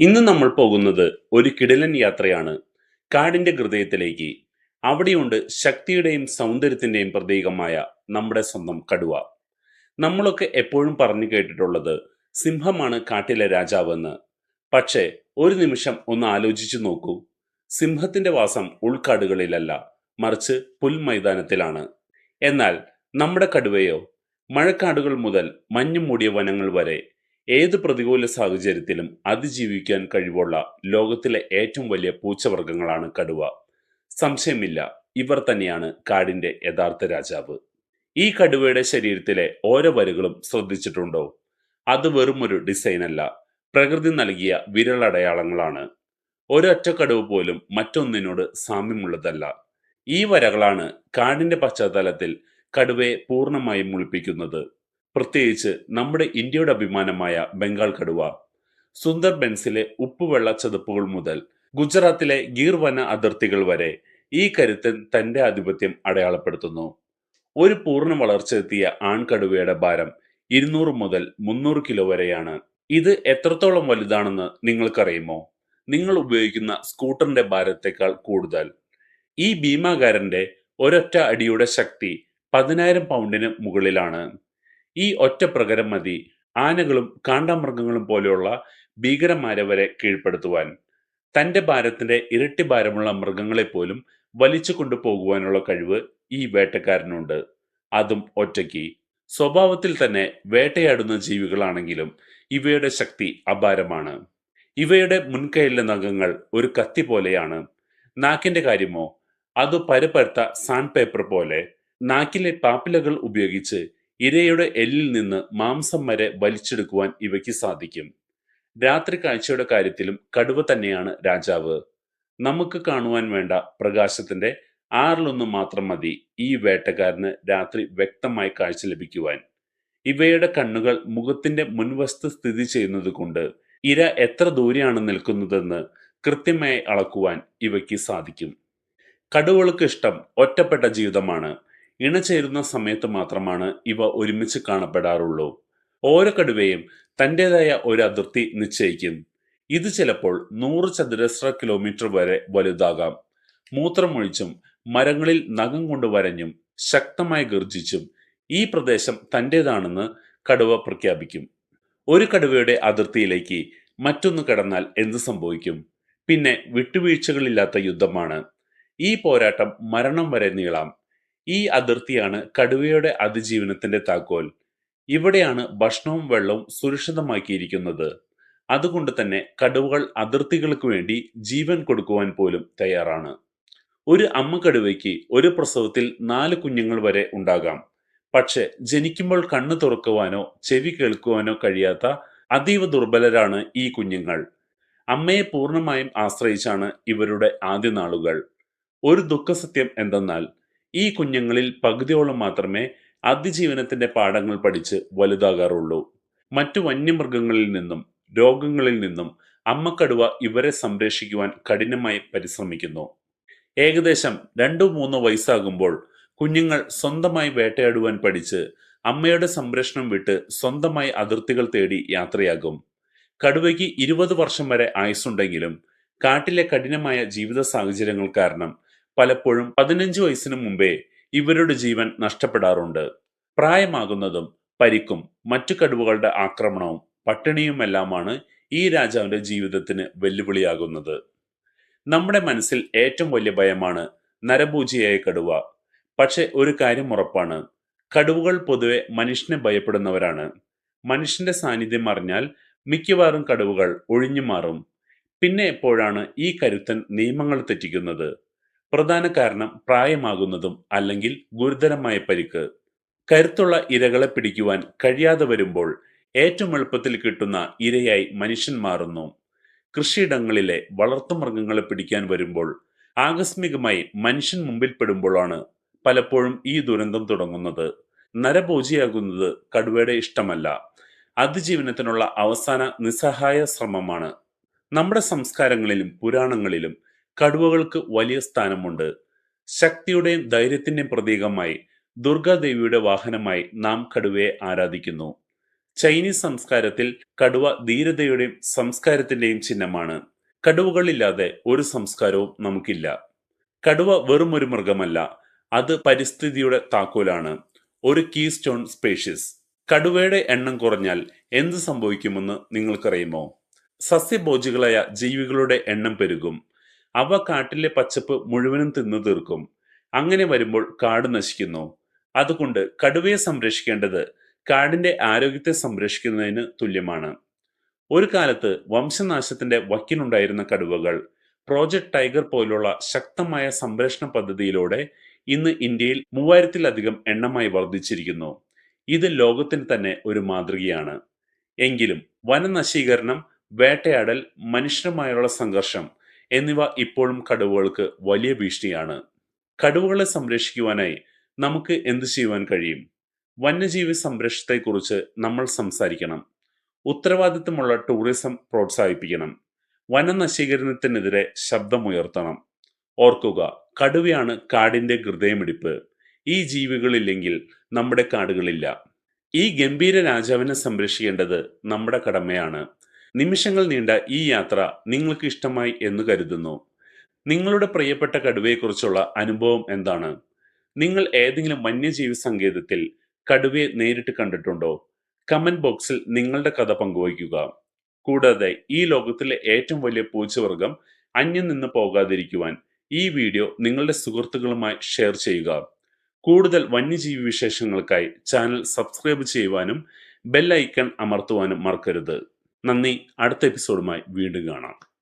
ഇന്ന് നമ്മൾ പോകുന്നത് ഒരു കിടലൻ യാത്രയാണ്. കാടിന്റെ ഹൃദയത്തിലേക്ക്. അവിടെയുണ്ട് ശക്തിയുടെയും സൗന്ദര്യത്തിന്റെയും പ്രതീകമായ നമ്മുടെ സ്വന്തം കടുവ. നമ്മളൊക്കെ എപ്പോഴും പറഞ്ഞു കേട്ടിട്ടുള്ളത് സിംഹമാണ് കാട്ടിലെ രാജാവെന്ന്. പക്ഷേ ഒരു നിമിഷം ഒന്ന് ആലോചിച്ചു നോക്കൂ. സിംഹത്തിന്റെ വാസം ഉൾക്കാടുകളിലല്ല മറിച്ച് പുൽമൈതാനത്തിലാണ്. എന്നാൽ നമ്മുടെ കടുവയോ? മഴക്കാടുകൾ മുതൽ മഞ്ഞു മൂടിയ വനങ്ങൾ വരെ ഏത് പ്രതികൂല സാഹചര്യത്തിലും അതിജീവിക്കാൻ കഴിവുള്ള ലോകത്തിലെ ഏറ്റവും വലിയ പൂച്ചവർഗങ്ങളാണ് കടുവ. സംശയമില്ല ഇവർ തന്നെയാണ് കാടിന്റെ യഥാർത്ഥ രാജാവ്. ഈ കടുവയുടെ ശരീരത്തിലെ ഓരോ വരികളും ശ്രദ്ധിച്ചിട്ടുണ്ടോ? അത് വെറും ഒരു ഡിസൈൻ അല്ല പ്രകൃതി നൽകിയ വിരലടയാളങ്ങളാണ്. ഒരൊറ്റ കടുവ പോലും മറ്റൊന്നിനോട് സാമ്യമുള്ളതല്ല. ഈ വരകളാണ് കാടിന്റെ പശ്ചാത്തലത്തിൽ കടുവയെ പൂർണമായും മുളിപ്പിക്കുന്നത്. പ്രത്യേകിച്ച് നമ്മുടെ ഇന്ത്യയുടെ അഭിമാനമായ ബംഗാൾ കടുവ. സുന്ദർ ബെൻസിലെ ഉപ്പുവെള്ള ചതുപ്പുകൾ മുതൽ ഗുജറാത്തിലെ ഗീർവന അതിർത്തികൾ വരെ ഈ കരുത്തൻ തന്റെ ആധിപത്യം അടയാളപ്പെടുത്തുന്നു. ഒരു പൂർണ വളർച്ചയെത്തിയ ആൺകടുവയുടെ ഭാരം ഇരുന്നൂറ് മുതൽ മുന്നൂറ് കിലോ വരെയാണ്. ഇത് എത്രത്തോളം വലുതാണെന്ന് നിങ്ങൾക്കറിയുമോ? നിങ്ങൾ ഉപയോഗിക്കുന്ന സ്കൂട്ടറിന്റെ ഭാരത്തേക്കാൾ കൂടുതൽ. ഈ ഭീമാകാരന്റെ ഒരൊറ്റ അടിയുടെ ശക്തി പതിനായിരം പൗണ്ടിന് മുകളിലാണ്. ഈ ഒറ്റ പ്രകരം മതി. ആനകളും കാണ്ടാമൃഗങ്ങളും പോലെയുള്ള ഭീകരന്മാരെ വരെ കീഴ്പ്പെടുത്തുവാൻ. തന്റെ ഭാരത്തിന്റെ ഇരട്ടി ഭാരമുള്ള മൃഗങ്ങളെ പോലും വലിച്ചു കൊണ്ടുപോകുവാനുള്ള കഴിവ് ഈ വേട്ടക്കാരനുണ്ട്. അതും ഒറ്റയ്ക്ക്. സ്വഭാവത്തിൽ തന്നെ വേട്ടയാടുന്ന ജീവികളാണെങ്കിലും ഇവയുടെ ശക്തി അപാരമാണ്. ഇവയുടെ മുൻകൈയിലെ നഖങ്ങൾ ഒരു കത്തി പോലെയാണ്. നാക്കിന്റെ കാര്യമോ? അത് പരുപരുത്ത സാൻഡ് പേപ്പർ പോലെ. നാക്കിലെ പാപ്പിലകൾ ഉപയോഗിച്ച് ഇരയുടെ എല്ലിൽ നിന്ന് മാംസം വരെ വലിച്ചെടുക്കുവാൻ ഇവയ്ക്ക് സാധിക്കും. രാത്രി കാഴ്ചയുടെ കാര്യത്തിലും കടുവ തന്നെയാണ് രാജാവ്. നമുക്ക് കാണുവാൻ വേണ്ട പ്രകാശത്തിന്റെ ആറിലൊന്ന് മാത്രം മതി ഈ വേട്ടക്കാരന് രാത്രി വ്യക്തമായി കാഴ്ച ലഭിക്കുവാൻ. ഇവയുടെ കണ്ണുകൾ മുഖത്തിന്റെ മുൻവശത്ത് സ്ഥിതി ചെയ്യുന്നത് കൊണ്ട് ഇര എത്ര ദൂരെയാണ് നിൽക്കുന്നതെന്ന് കൃത്യമായി അളക്കുവാൻ ഇവയ്ക്ക് സാധിക്കും. കടുവകൾക്ക് ഇഷ്ടം ഒറ്റപ്പെട്ട ജീവിതമാണ്. ഇണചേരുന്ന സമയത്ത് മാത്രമാണ് ഇവ ഒരുമിച്ച് കാണപ്പെടാറുള്ളൂ. ഓരോ കടുവയും തന്റെതായ ഒരു അതിർത്തി നിശ്ചയിക്കും. ഇത് ചിലപ്പോൾ നൂറ് ചതുരശ്ര കിലോമീറ്റർ വരെ വലുതാകാം. മൂത്രമൊഴിച്ചും മരങ്ങളിൽ നഖം കൊണ്ട് വരഞ്ഞും ശക്തമായി ഗർജിച്ചും ഈ പ്രദേശം തന്റെതാണെന്ന് കടുവ പ്രഖ്യാപിക്കും. ഒരു കടുവയുടെ അതിർത്തിയിലേക്ക് മറ്റൊന്ന് കടന്നാൽ എന്ത് സംഭവിക്കും? പിന്നെ വിട്ടുവീഴ്ചകളില്ലാത്ത യുദ്ധമാണ്. ഈ പോരാട്ടം മരണം വരെ നീളാം. ഈ അതിർത്തിയാണ് കടുവയുടെ അതിജീവനത്തിന്റെ താക്കോൽ. ഇവിടെയാണ് ഭക്ഷണവും വെള്ളവും സുരക്ഷിതമാക്കിയിരിക്കുന്നത്. അതുകൊണ്ട് തന്നെ കടുവകൾ അതിർത്തികൾക്ക് വേണ്ടി ജീവൻ കൊടുക്കുവാൻ പോലും തയ്യാറാണ്. ഒരു അമ്മ കടുവയ്ക്ക് ഒരു പ്രസവത്തിൽ നാല് കുഞ്ഞുങ്ങൾ വരെ ഉണ്ടാകാം. പക്ഷെ ജനിക്കുമ്പോൾ കണ്ണു തുറക്കുവാനോ ചെവി കേൾക്കുവാനോ കഴിയാത്ത അതീവ ദുർബലരാണ് ഈ കുഞ്ഞുങ്ങൾ. അമ്മയെ പൂർണമായും ആശ്രയിച്ചാണ് ഇവരുടെ ആദ്യ നാളുകൾ. ഒരു ദുഃഖസത്യം എന്തെന്നാൽ ഈ കുഞ്ഞുങ്ങളിൽ പകുതിയോളം മാത്രമേ അതിജീവനത്തിന്റെ പാഠങ്ങൾ പഠിച്ച് വലുതാകാറുള്ളൂ. മറ്റു വന്യമൃഗങ്ങളിൽ നിന്നും രോഗങ്ങളിൽ നിന്നും അമ്മക്കടുവ ഇവരെ സംരക്ഷിക്കുവാൻ കഠിനമായി പരിശ്രമിക്കുന്നു. ഏകദേശം രണ്ടു മൂന്നോ വയസ്സാകുമ്പോൾ കുഞ്ഞുങ്ങൾ സ്വന്തമായി വേട്ടയാടുവാൻ പഠിച്ച് അമ്മയുടെ സംരക്ഷണം വിട്ട് സ്വന്തമായി അതിർത്തികൾ തേടി യാത്രയാകും. കടുവയ്ക്ക് ഇരുപത് വർഷം വരെ ആയുസ്സുണ്ടെങ്കിലും കാട്ടിലെ കഠിനമായ ജീവിത സാഹചര്യങ്ങൾ കാരണം പലപ്പോഴും പതിനഞ്ച് വയസ്സിനു മുമ്പേ ഇവരുടെ ജീവൻ നഷ്ടപ്പെടാറുണ്ട്. പ്രായമാകുന്നതും പരിക്കും മറ്റു കടുവകളുടെ ആക്രമണവും പട്ടിണിയുമെല്ലാമാണ് ഈ രാജാവിന്റെ ജീവിതത്തിന് വെല്ലുവിളിയാകുന്നത്. നമ്മുടെ മനസ്സിൽ ഏറ്റവും വലിയ ഭയമാണ് നരഭൂജിയായ കടുവ. പക്ഷെ ഒരു കാര്യം ഉറപ്പാണ്. കടുവകൾ പൊതുവെ മനുഷ്യനെ ഭയപ്പെടുന്നവരാണ്. മനുഷ്യന്റെ സാന്നിധ്യം അറിഞ്ഞാൽ മിക്കവാറും കടുവകൾ ഒഴിഞ്ഞു മാറും പിന്നെ എപ്പോഴാണ് ഈ കരുത്തൻ നിയമങ്ങൾ തെറ്റിക്കുന്നത്? പ്രധാന കാരണം പ്രായമാകുന്നതും അല്ലെങ്കിൽ ഗുരുതരമായ പരിക്ക്. കരുത്തുള്ള ഇരകളെ പിടിക്കുവാൻ കഴിയാതെ വരുമ്പോൾ ഏറ്റവും എളുപ്പത്തിൽ കിട്ടുന്ന ഇരയായി മനുഷ്യൻ മാറുന്നു. കൃഷിയിടങ്ങളിലെ വളർത്തുമൃഗങ്ങളെ പിടിക്കാൻ വരുമ്പോൾ ആകസ്മികമായി മനുഷ്യൻ മുമ്പിൽപ്പെടുമ്പോഴാണ് പലപ്പോഴും ഈ ദുരന്തം തുടങ്ങുന്നത്. നരഭോജിയാകുന്നത് കടുവയുടെ ഇഷ്ടമല്ല. അതിജീവനത്തിനുള്ള അവസാന നിസ്സഹായ ശ്രമമാണ്. നമ്മുടെ സംസ്കാരങ്ങളിലും പുരാണങ്ങളിലും കടുവകൾക്ക് വലിയ സ്ഥാനമുണ്ട്. ശക്തിയുടെയും ധൈര്യത്തിന്റെയും പ്രതീകമായി ദുർഗാദേവിയുടെ വാഹനമായി നാം കടുവയെ ആരാധിക്കുന്നു. ചൈനീസ് സംസ്കാരത്തിൽ കടുവ ധീരതയുടെയും സംസ്കാരത്തിന്റെയും ചിഹ്നമാണ്. കടുവകളില്ലാതെ ഒരു സംസ്കാരവും നമുക്കില്ല. കടുവ വെറും ഒരു മൃഗമല്ല അത് പരിസ്ഥിതിയുടെ താക്കോലാണ്. ഒരു കീ സ്റ്റോൺ സ്പേഷ്യസ്. കടുവയുടെ എണ്ണം കുറഞ്ഞാൽ എന്ത് സംഭവിക്കുമെന്ന് നിങ്ങൾക്കറിയുമോ? സസ്യഭോജികളായ ജീവികളുടെ എണ്ണം പെരുകും. അവ കാട്ടിലെ പച്ചപ്പ് മുഴുവനും തിന്നു തീർക്കും. അങ്ങനെ വരുമ്പോൾ കാട് നശിക്കുന്നു. അതുകൊണ്ട് കടുവയെ സംരക്ഷിക്കേണ്ടത് കാടിന്റെ ആരോഗ്യത്തെ സംരക്ഷിക്കുന്നതിന് തുല്യമാണ്. ഒരു കാലത്ത് വംശനാശത്തിന്റെ വക്കിനുണ്ടായിരുന്ന കടുവകൾ പ്രോജക്ട് ടൈഗർ പോലുള്ള ശക്തമായ സംരക്ഷണ പദ്ധതിയിലൂടെ ഇന്ന് ഇന്ത്യയിൽ മൂവായിരത്തിലധികം എണ്ണമായി വർദ്ധിച്ചിരിക്കുന്നു. ഇത് ലോകത്തിന് തന്നെ ഒരു മാതൃകയാണ്. എങ്കിലും വനനശീകരണം വേട്ടയാടൽ മനുഷ്യരുമായുള്ള സംഘർഷം എന്നിവ ഇപ്പോഴും കടുവകൾക്ക് വലിയ ഭീഷണിയാണ്. കടുവകളെ സംരക്ഷിക്കുവാനായി നമുക്ക് എന്ത് ചെയ്യുവാൻ കഴിയും? വന്യജീവി സംരക്ഷണത്തെക്കുറിച്ച് നമ്മൾ സംസാരിക്കണം. ഉത്തരവാദിത്തമുള്ള ടൂറിസം പ്രോത്സാഹിപ്പിക്കണം. വനനശീകരണത്തിനെതിരെ ശബ്ദമുയർത്തണം. ഓർക്കുക കടുവയാണ് കാടിന്റെ ഹൃദയമിടിപ്പ്. ഈ ജീവികളില്ലെങ്കിൽ നമ്മുടെ കാടുകളില്ല. ഈ ഗംഭീര രാജാവിനെ സംരക്ഷിക്കേണ്ടത് നമ്മുടെ കടമയാണ്. നിമിഷങ്ങൾ നീണ്ട ഈ യാത്ര നിങ്ങൾക്ക് ഇഷ്ടമായി എന്ന് കരുതുന്നു. നിങ്ങളുടെ പ്രിയപ്പെട്ട കടുവയെക്കുറിച്ചുള്ള അനുഭവം എന്താണ്? നിങ്ങൾ ഏതെങ്കിലും വന്യജീവി സങ്കേതത്തിൽ കടുവയെ നേരിട്ട് കണ്ടിട്ടുണ്ടോ? കമന്റ് ബോക്സിൽ നിങ്ങളുടെ കഥ പങ്കുവയ്ക്കുക. കൂടാതെ ഈ ലോകത്തിലെ ഏറ്റവും വലിയ പൂച്ചവർഗം അന്യം നിന്ന് പോകാതിരിക്കുവാൻ ഈ വീഡിയോ നിങ്ങളുടെ സുഹൃത്തുക്കളുമായി ഷെയർ ചെയ്യുക. കൂടുതൽ വന്യജീവി വിശേഷങ്ങൾക്കായി ചാനൽ സബ്സ്ക്രൈബ് ചെയ്യുവാനും ബെൽ ഐക്കൺ അമർത്തുവാനും മറക്കരുത്. നന്ദി. അടുത്ത എപ്പിസോഡുമായി വീണ്ടും കാണാം.